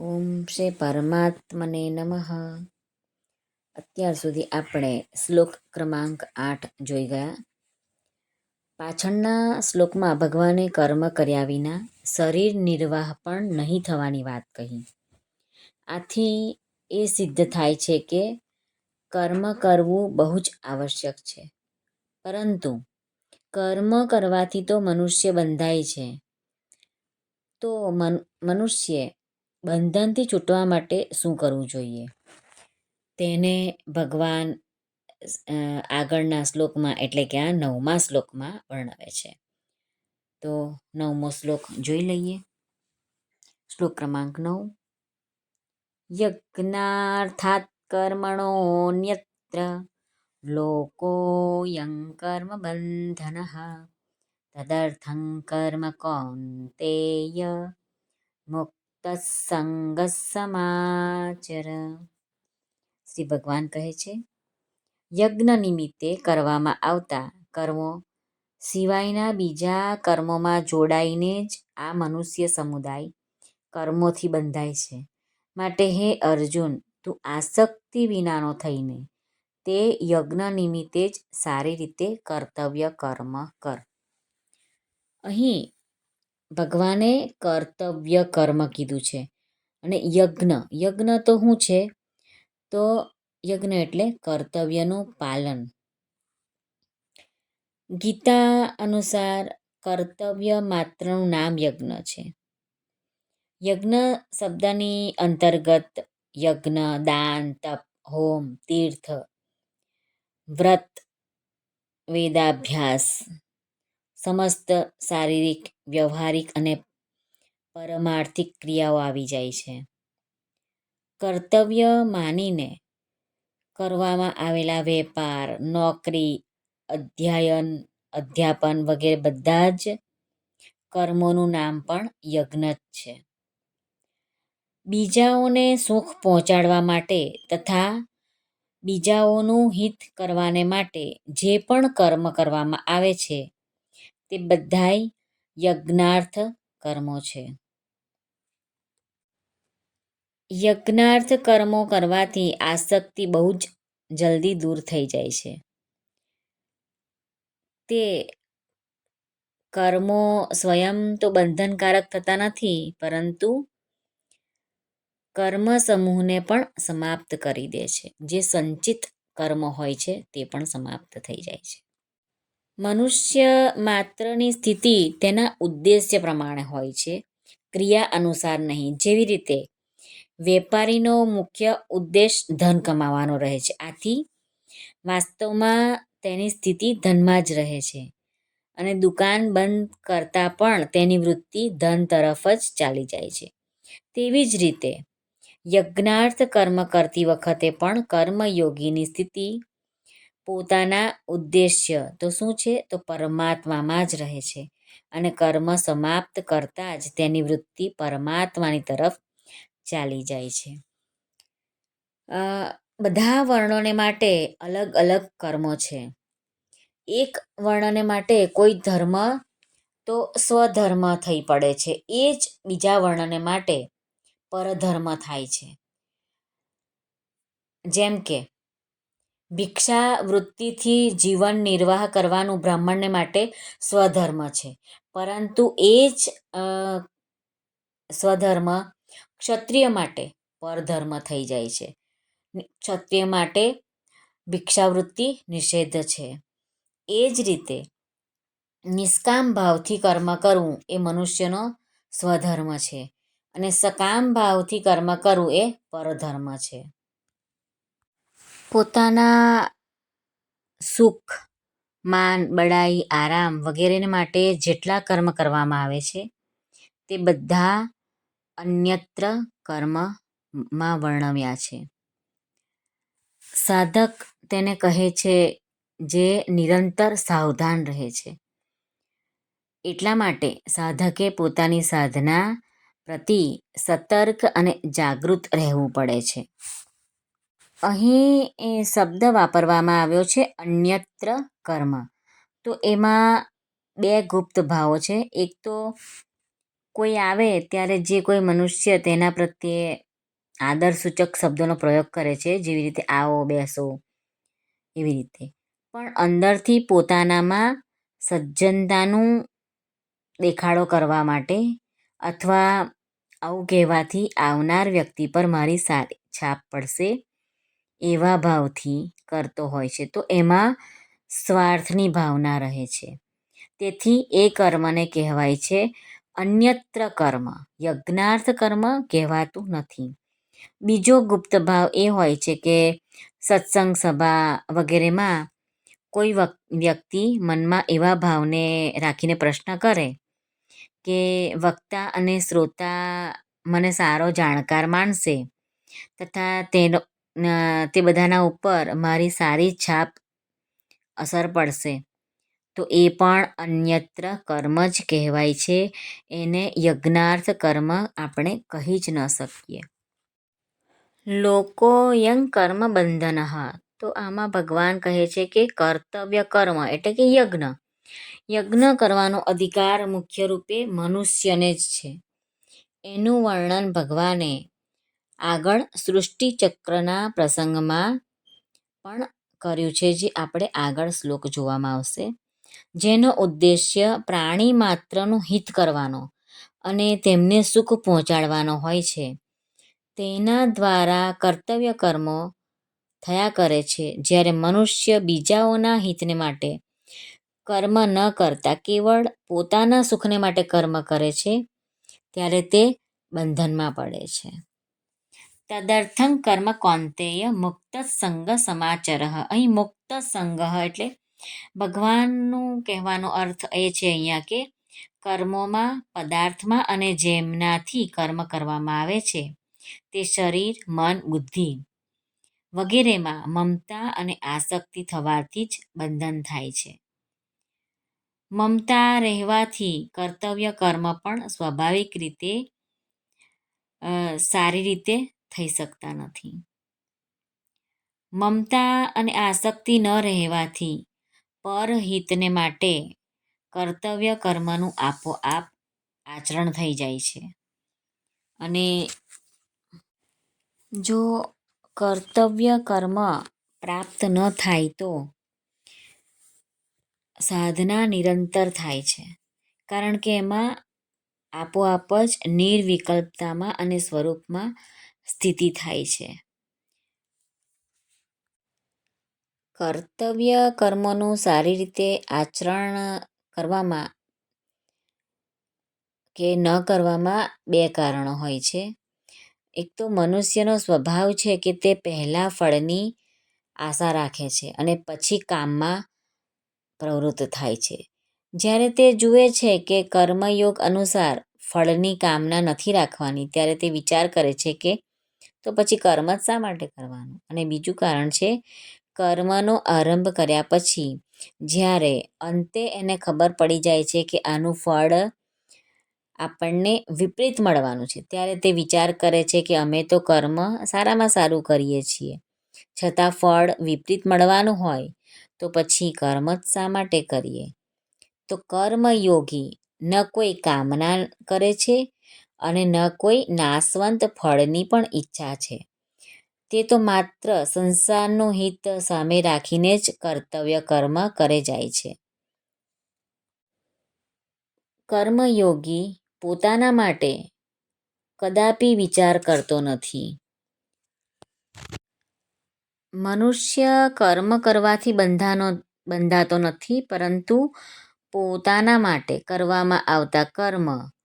ઓમ શ્રી પરમાત્મને નમઃ. અત્યાર સુધી આપણે શ્લોક ક્રમાંક આઠ જોઈ ગયા. પાછળના શ્લોકમાં ભગવાને કર્મ કર્યા વિના શરીર નિર્વાહ પણ નહીં થવાની વાત કહી. આથી એ સિદ્ધ થાય છે કે કર્મ કરવું બહુ જ આવશ્યક છે. પરંતુ કર્મ કરવાથી તો મનુષ્ય બંધાય છે. તો મનુષ્ય બંધનથી છૂટવા માટે શું કરવું જોઈએ? તેને ભગવાન આગળના શ્લોકમાં એટલે કે આ નવમા શ્લોકમાં વર્ણવે છે. તો નવમો શ્લોક જોઈ લઈએ. શ્લોક ક્રમાંક નવ. યજ્ઞાર્થાત કર્મણોન્યત્ર લોકોયં કર્મ બંધન. તદર્થં કર્મ કૌંતેય મુક્ત તત્સંગસમાચર શ્રી ભગવાન કહે છે, યજ્ઞ નિમિત્તે કરવામાં આવતા કર્મો સિવાયના બીજા કર્મોમાં જોડાઈને જ આ મનુષ્ય સમુદાય કર્મોથી બંધાય છે. માટે હે અર્જુન, તું આસક્તિ વિનાનો થઈને તે યજ્ઞ નિમિત્તે જ સારી રીતે કર્તવ્ય કર્મ કર. અહીં ભગવાને કર્તવ્ય કર્મ કીધું છે. અને યજ્ઞ યજ્ઞ તો શું છે? તો યજ્ઞ એટલે કર્તવ્યનું પાલન. ગીતા અનુસાર કર્તવ્ય માત્રનું નામ યજ્ઞ છે. યજ્ઞ શબ્દની અંતર્ગત યજ્ઞ, દાન, તપ, હોમ, તીર્થ, વ્રત, વેદાભ્યાસ સમસ્ત શારીરિક, વ્યવહારિક અને પરમાર્થિક ક્રિયાઓ આવી જાય છે. કર્તવ્ય માનીને કરવામાં આવેલા વેપાર, નોકરી, અધ્યયન, અધ્યાપન વગેરે બધા જ કર્મોનું નામ પણ યજ્ઞ જ છે. બીજાઓને સુખ પહોંચાડવા માટે તથા બીજાઓનું હિત કરવાને માટે જે પણ કર્મ કરવામાં આવે છે તે બધાય યજ્ઞાર્થ કર્મો છે. યજ્ઞાર્થ કર્મો કરવાથી આસક્તિ બહુ જ જલ્દી દૂર થઈ જાય છે. તે કર્મો સ્વયં તો બંધનકારક થતા નથી, પરંતુ કર્મ સમૂહને પણ સમાપ્ત કરી દે છે. જે સંચિત કર્મ હોય છે, તે પણ સમાપ્ત થઈ જાય છે. મનુષ્ય માત્રની સ્થિતિ તેના ઉદ્દેશ્ય પ્રમાણે હોય છે. ક્રિયા અનુસાર નહીં. જેવી રીતે વેપારીનો મુખ્ય ઉદ્દેશ ધન કમાવાનો રહે છે. આથી વાસ્તવમાં તેની સ્થિતિ ધનમાં જ રહે છે અને દુકાન બંધ કરતાં પણ તેની વૃત્તિ ધન તરફ જ ચાલી જાય છે. તેવી જ રીતે યજ્ઞાર્થ કર્મ કરતી વખતે પણ કર્મયોગીની સ્થિતિ પોતાના ઉદ્દેશ્ય. તો શું છે? તો પરમાત્મામાં જ રહે છે. અને કર્મ સમાપ્ત કરતાં જ તેની વૃત્તિ પરમાત્માની તરફ ચાલી જાય છે. બધા વર્ણોને માટે અલગ અલગ કર્મો છે. એક વર્ણને માટે કોઈ ધર્મ તો સ્વધર્મ થઈ પડે છે. એ જ બીજા વર્ણને માટે પરધર્મ થાય છે. જેમ કે ભિક્ષા વૃત્તિથી જીવન નિર્વાહ કરવાનું બ્રાહ્મણને માટે સ્વધર્મ છે. પરંતુ એ જ સ્વધર્મ ક્ષત્રિય માટે પરધર્મ થઈ જાય છે. ક્ષત્રિય માટે ભિક્ષાવૃત્તિ નિષેધ છે. એ જ રીતે નિષ્કામ ભાવથી કર્મ કરવું એ મનુષ્યનો સ્વધર્મ છે અને સકામ ભાવથી કર્મ કરવું એ પરધર્મ છે. પોતાના સુખ, માન, બડાઈ, આરામ વગેરેને માટે જેટલા કર્મ કરવામાં આવે છે, તે બધા અન્યત્ર કર્મમાં વર્ણવ્યા છે. સાધક તેને કહે છે જે નિરંતર સાવધાન રહે છે. એટલા માટે સાધકે પોતાની સાધના પ્રતિ સતર્ક અને જાગૃત રહેવું પડે છે. અહીં એ શબ્દ વાપરવામાં આવ્યો છે અન્યત્ર કર્મ. તો એમાં બે ગુપ્ત ભાવો છે. એક તો કોઈ આવે ત્યારે જે કોઈ મનુષ્ય તેના પ્રત્યે આદરસૂચક શબ્દોનો પ્રયોગ કરે છે, જેવી રીતે આવો, બેસો, એવી રીતે. પણ અંદરથી પોતાનામાં સજ્જનતાનું દેખાડો કરવા માટે અથવા આવું કહેવાથી આવનાર વ્યક્તિ પર મારી સારી છાપ પડશે. એવા ભાવથી કરતો હોય છે. તો એમાં સ્વાર્થની ભાવના રહે છે. તેથી એ કર્મને કહેવાય છે અન્યત્ર કર્મ. યજ્ઞાર્થ કર્મ કહેવાતું નથી. બીજો ગુપ્ત ભાવ એ હોય છે કે સત્સંગ સભા વગેરેમાં કોઈ વ્યક્તિ મનમાં એવા ભાવને રાખીને પ્રશ્ન કરે કે વક્તા અને શ્રોતા મને સારો જાણકાર માનશે તથા તેનો તે બધાના ઉપર મારી સારી છાપ અસર પડશે. તો એ પણ અન્યત્ર કર્મ જ કહેવાય છે. એને યજ્ઞાર્થ કર્મ આપણે કહી જ ન શકીએ. લોકો યંગ કર્મ બંધન તો આમાં ભગવાન કહે છે કે કર્તવ્ય કર્મ એટલે કે યજ્ઞ. યજ્ઞ કરવાનો અધિકાર મુખ્ય રૂપે મનુષ્યને જ છે. એનું વર્ણન ભગવાને આગળ સૃષ્ટિચક્રના પ્રસંગમાં પણ કર્યું છે, જે આપણે આગળ શ્લોક જોવામાં આવશે. જેનો ઉદ્દેશ્ય પ્રાણી માત્રનું હિત કરવાનો અને તેમને સુખ પહોંચાડવાનો હોય છે. તેના દ્વારા કર્તવ્ય કર્મો થયા કરે છે. જ્યારે મનુષ્ય બીજાઓના હિતને માટે કર્મ ન કરતા કેવળ પોતાના સુખને માટે કર્મ કરે છે, ત્યારે તે બંધનમાં પડે છે. તદર્થં કર્મ કૌંતેય મુક્ત સંગ સમાચર. અહીં મુક્ત સંગ એટલે ભગવાનનું કહેવાનો અર્થ એ છે અહીંયા કે કર્મોમાં, પદાર્થમાં અને જેમનાથી કર્મ કરવામાં આવે છે. તે શરીર, મન, બુદ્ધિ વગેરેમાં મમતા અને આસક્તિ થવાથી જ બંધન થાય છે. મમતા રહેવાથી કર્તવ્ય કર્મ પણ સ્વાભાવિક રીતે સારી રીતે થઈ શકતા નથી. મમતા અને આસક્તિ ન રહેવાથી પરહિતને માટે કર્તવ્ય કર્મનું આપોઆપ આચરણ થઈ જાય છે. અને જો કર્તવ્ય કર્મ પ્રાપ્ત ન થાય તો સાધના નિરંતર થાય છે. કારણ કે એમાં આપોઆપ જ નિર્વિકલ્પતામાં અને સ્વરૂપમાં સ્થિતિ થાય છે. કર્તવ્ય કર્મોનું સારી રીતે આચરણ કરવામાં કે ન કરવામાં બે કારણો હોય છે. એક તો મનુષ્યનો સ્વભાવ છે કે તે પહેલાં ફળની આશા રાખે છે અને પછી કામમાં પ્રવૃત્ત થાય છે. જ્યારે તે જુએ છે કે કર્મયોગ અનુસાર ફળની કામના નથી રાખવાની, ત્યારે તે વિચાર કરે છે કે તો પછી કર્મ જ શા માટે કરવાનું? અને બીજું કારણ છે, કર્મનો આરંભ કર્યા પછી જ્યારે અંતે એને ખબર પડી જાય છે કે આનું ફળ આપણને વિપરીત મળવાનું છે, ત્યારે તે વિચાર કરે છે કે અમે તો કર્મ સારામાં સારું કરીએ છીએ. છતાં ફળ વિપરીત મળવાનું હોય, તો પછી કર્મ જ શા માટે કરીએ? તો કર્મયોગી ન કોઈ કામના કરે છે અને ન કોઈ નાશવંત ફળની પણ ઈચ્છા છે. તે તો માત્ર સંસારનું હિત સામે રાખીને જ કર્તવ્ય કર્મ કરે જાય છે. કર્મયોગી પોતાના માટે કદાપી વિચાર કરતો નથી. મનુષ્ય કર્મ કરવાથી બંધાનો, બંધાતો નથી, પરંતુ પોતાના માટે કરવામાં આવતા કર્મ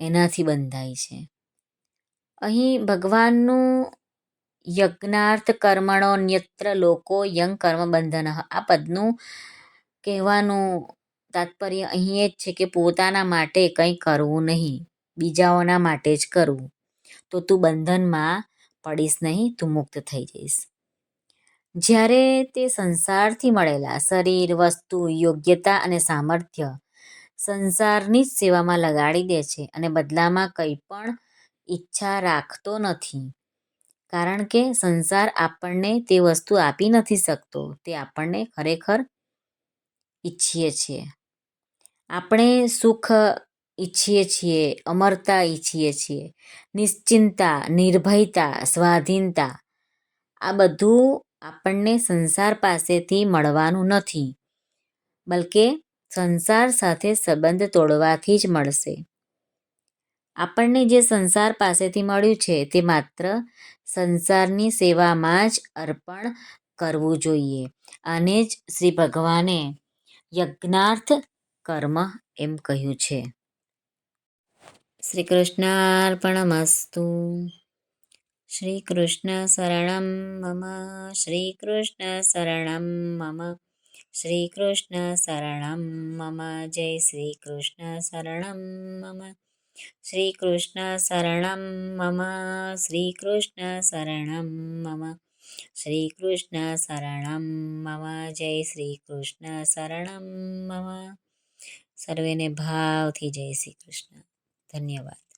એનાથી બંધાય છે. અહીં ભગવાનનું યજ્ઞાર્થ કર્મણો ન્યત્ર લોકો યંગ કર્મ બંધન આ પદનું કહેવાનું તાત્પર્ય અહીં એ જ છે કે પોતાના માટે કંઈ કરવું નહીં, બીજાઓના માટે જ કરવું. તો તું બંધનમાં પડીશ નહીં, તું મુક્ત થઈ જઈશ. જ્યારે તે સંસારથી મળેલા શરીર, વસ્તુ, યોગ્યતા અને સામર્થ્ય સંસારની જ સેવામાં લગાડી દે છે અને બદલામાં કંઈ પણ ઈચ્છા રાખતો નથી. કારણ કે સંસાર આપણને તે વસ્તુ આપી નથી શકતો, તે આપણને ખરેખર ઈચ્છીએ છીએ. આપણે સુખ ઈચ્છીએ છીએ, અમરતા ઈચ્છીએ છીએ નિશ્ચિંતા નિર્ભયતા, સ્વાધીનતા, આ બધું આપણને સંસાર પાસેથી મળવાનું નથી. બલકે સંસાર સાથે સંબંધ તોડવાથી જ મળશે. આપણને જે સંસાર પાસેથી મળ્યું છે, તે માત્ર સંસારની સેવામાં જ અર્પણ કરવું જોઈએ અને જ શ્રી ભગવાને યજ્ઞાર્થ કર્મ એમ કહ્યું છે. શ્રી કૃષ્ણાર્પણમસ્તુ. શ્રી કૃષ્ણ શરણમ મમ. શ્રી કૃષ્ણ શરણમ મમ. શ્રી કૃષ્ણ શરણમ મમ જય શ્રીકૃષ્ણ શરણમ મમ શ્રીકૃષ્ણ શરણમ મમ શ્રીકૃષ્ણ શરણમ મમ શ્રીકૃષ્ણ શરણમ મમ જય શ્રીકૃષ્ણ શરણમ મમ સર્વેને ભાવથી જય શ્રી કૃષ્ણ ધન્યવાદ